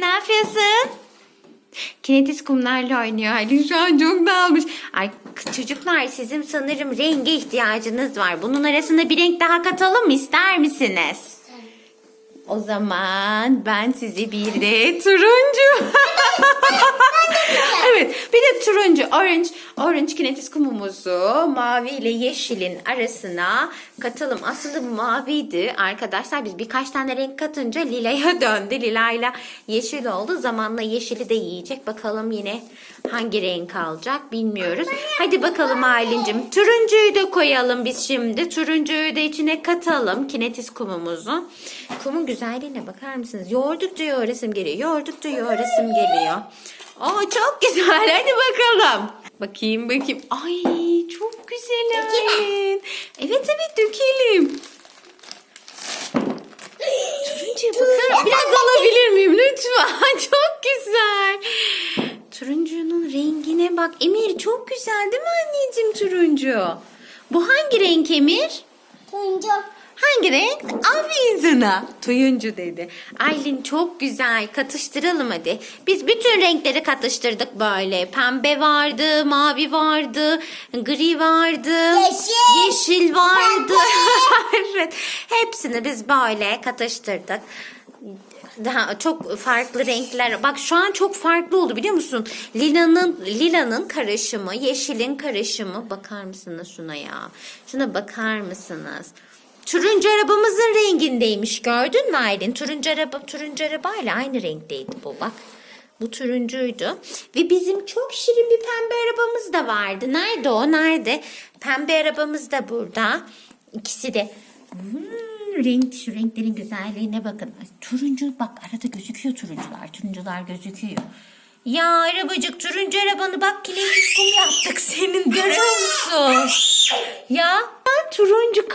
Ne yapıyorsun? Kinetis kumlarla oynuyor. Aylin şu an çok dağılmış. Ay çocuklar sizin sanırım renge ihtiyacınız var. Bunun arasında bir renk daha katalım mı ister misiniz? O zaman ben sizi bir de turuncu. evet bir de turuncu orange orange kinetis kumumuzu mavi ile yeşilin arasına katalım. Aslında maviydi arkadaşlar. Biz birkaç tane renk katınca lilaya döndü. Lilayla yeşil oldu. Zamanla yeşili de yiyecek. Bakalım yine hangi renk alacak bilmiyoruz. Hadi bakalım Aylin'cim. Turuncuyu da koyalım biz şimdi. Turuncuyu da içine katalım kinetis kumumuzu. Kumun güzelliğine bakar mısınız? Yoğurdukça yoğurasım geliyor. Yoğurdukça yoğurasım geliyor. Aa çok güzel. Hadi bakalım. Bakayım bakayım. Ay çok güzel Aylin. Evet evet dökelim. Turuncuya bakar Biraz alabilir miyim lütfen? Çok güzel. Turuncunun rengine bak. Emir çok güzel değil mi anneciğim turuncu? Bu hangi renk Emir? Turuncu. Hangi renk? Aferin sana. Tuyuncu dedi. Aylin çok güzel. Katıştıralım hadi. Biz bütün renkleri katıştırdık böyle. Pembe vardı, mavi vardı, gri vardı. Yeşil. Yeşil vardı. evet. Hepsini biz böyle katıştırdık. Daha çok farklı renkler. Bak şu an çok farklı oldu biliyor musun? Lilanın lilanın karışımı, yeşilin karışımı. Bakar mısınız şuna ya? Şuna bakar mısınız? Turuncu arabamızın rengindeymiş gördün mü Aylin? Turuncu araba turuncu arabayla aynı renkteydi bu bak. Bu turuncuydu. Ve bizim çok şirin bir pembe arabamız da vardı. Nerede o? Nerede? Pembe arabamız da burada. İkisi de Hmm, renk şu renklerin güzelliğine bakın. Turuncu bak arada gözüküyor turuncular. Turuncular gözüküyor. Ya arabacık turuncu arabanı bak kilit kum yaptık senin görüyor musun?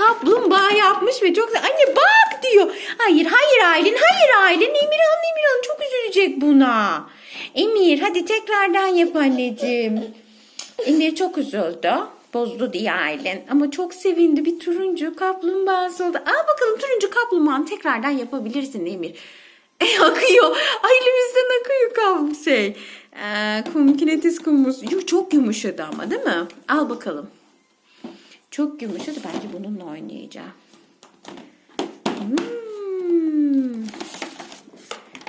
Kaplumbağa yapmış ve çok. Anne bak diyor. Hayır hayır Aylin hayır Aylin. Emirhan Emirhan çok üzülecek buna. Emir hadi tekrardan yap anneciğim. Emir çok üzüldü. Bozdu diye Aylin. Ama çok sevindi. Bir turuncu kaplumbağası oldu. Al bakalım turuncu kaplumbağanı tekrardan yapabilirsin Emir. E, akıyor. Ay elimizden akıyor kap şey. Ee, kum kinetis kumumuz. Yuh, çok yumuşadı ama değil mi? Al bakalım. Çok yumuşadı. Bence bununla oynayacağım. Hmm.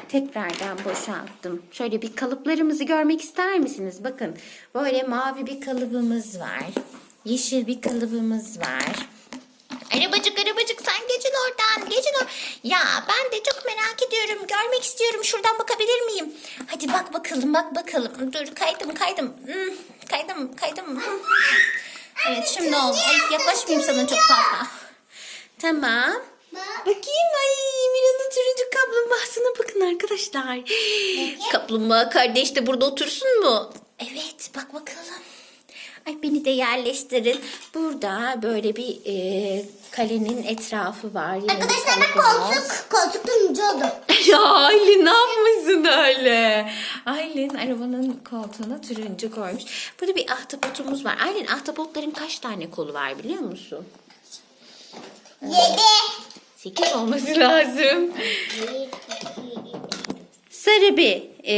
Tekrardan boşalttım. Şöyle bir kalıplarımızı görmek ister misiniz? Bakın böyle mavi bir kalıbımız var. Yeşil bir kalıbımız var. Arabacık arabacık sen geçin oradan geçin or Ya ben de çok merak ediyorum. Görmek istiyorum. Şuradan bakabilir miyim? Hadi bak bakalım bak bakalım. Dur kaydım kaydım. Hmm, kaydım kaydım. Evet şimdi oldu. Ay, yaklaşmayayım sana çok fazla. Tamam. Bakayım ay Mira'nın turuncu kaplumbağasına bakın arkadaşlar. Kaplumbağa kardeş de burada otursun mu? Evet bak bakalım. Ay beni de yerleştirin. Burada böyle bir e, kalenin etrafı var. Arkadaşlar bak kalıbımız. koltuk. Koltuk turuncu oldu. Ya Aylin ne yapmışsın öyle? Aylin arabanın koltuğuna turuncu koymuş. Burada bir ahtapotumuz var. Aylin ahtapotların kaç tane kolu var biliyor musun? Yedi. Sekiz olması lazım. Sarı bir e,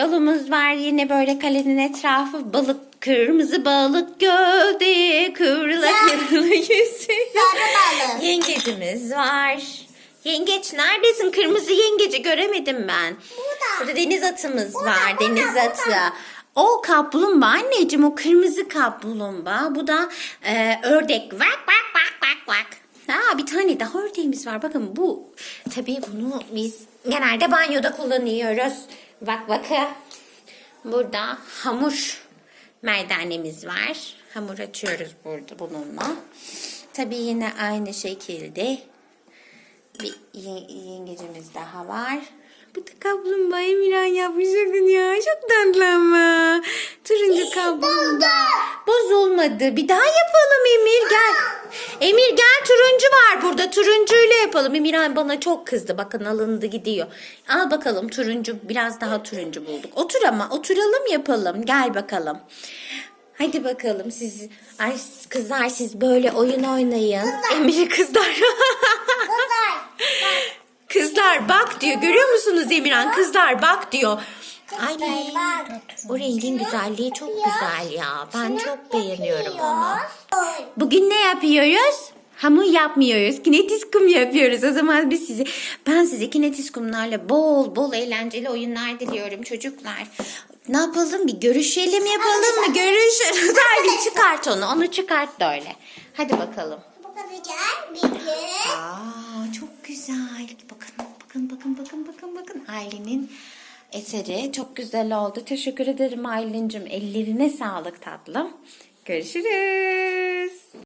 yolumuz var. Yine böyle kalenin etrafı balık Kırmızı balık gölde kıvrıla kıvrıla yüzüyor. Sarı balık. Yengecimiz var. Yengeç neredesin? Kırmızı yengeci göremedim ben. Burada. Burada deniz atımız var. burada, deniz burada. atı. O kaplumbağa anneciğim o kırmızı kaplumbağa. Bu da e, ördek. Vak vak vak vak vak. Aa, bir tane daha ördeğimiz var. Bakın bu tabii bunu biz genelde banyoda kullanıyoruz. Vak vakı. Burada hamur merdanemiz var. Hamur açıyoruz burada bununla. Tabii yine aynı şekilde bir ye- yengecimiz daha var. Bu da kaplumbağa Emirhan yapmış bakın ya. Çok tatlı ama. Turuncu kaplumbağa. Bozulmadı. Bir daha yapalım Emir gel. Emir gel turuncu var burada. Turuncuyla yapalım. Emirhan bana çok kızdı. Bakın alındı gidiyor. Al bakalım turuncu. Biraz daha turuncu bulduk. Otur ama oturalım yapalım. Gel bakalım. Hadi bakalım siz ay kızlar siz böyle oyun oynayın. Emir'i kızlar. Kızlar. Kızlar bak diyor. Görüyor musunuz Emirhan? Kızlar bak diyor. Bak. O rengin güzelliği çok güzel ya. Ben çok beğeniyorum onu. Bugün ne yapıyoruz? Hamur yapmıyoruz. Kinetiskum yapıyoruz. O zaman biz size ben size kinetiskumlarla bol bol eğlenceli oyunlar diliyorum çocuklar. Ne yapalım? Bir görüşelim yapalım mı? Görüşürüz. Hadi çıkart onu. Onu çıkart da öyle. Hadi bakalım. Bu kadar bir gün. Aa çok güzel. Bakın bakın bakın bakın bakın bakın. Aylin'in eseri çok güzel oldu. Teşekkür ederim Aylin'cim. Ellerine sağlık tatlım. Görüşürüz.